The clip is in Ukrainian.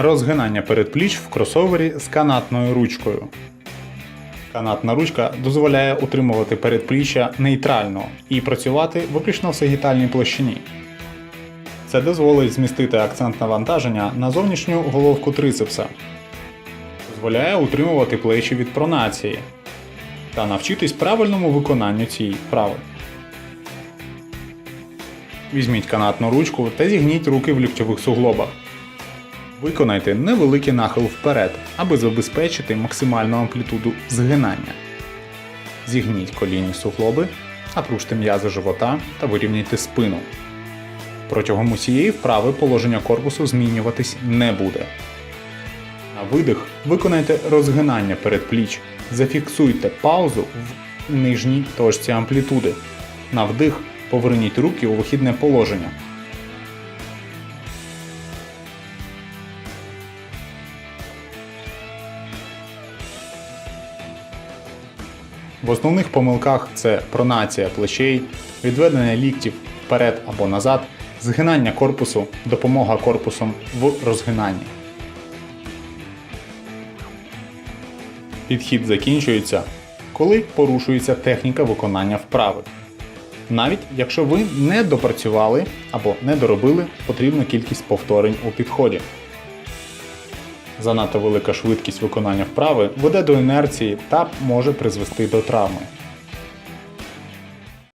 Розгинання передпліч в кросовері з канатною ручкою. Канатна ручка дозволяє утримувати передпліччя нейтрально і працювати виключно в сагітальній площині. Це дозволить змістити акцент навантаження на зовнішню головку трицепса, дозволяє утримувати плечі від пронації та навчитись правильному виконанню цієї вправи. Візьміть канатну ручку та зігніть руки в ліктьових суглобах. Виконайте невеликий нахил вперед, аби забезпечити максимальну амплітуду згинання. Зігніть колінні суглоби, напружте м'язи живота та вирівняйте спину. Протягом усієї вправи положення корпусу змінюватись не буде. На видих виконайте розгинання передпліч. Зафіксуйте паузу в нижній точці амплітуди. На вдих поверніть руки у вихідне положення. В основних помилках це пронація плечей, відведення ліктів вперед або назад, згинання корпусу, допомога корпусом в розгинанні. Підхід закінчується, коли порушується техніка виконання вправи. Навіть якщо ви не допрацювали або не доробили потрібну кількість повторень у підході. Занадто велика швидкість виконання вправи веде до інерції та може призвести до травми.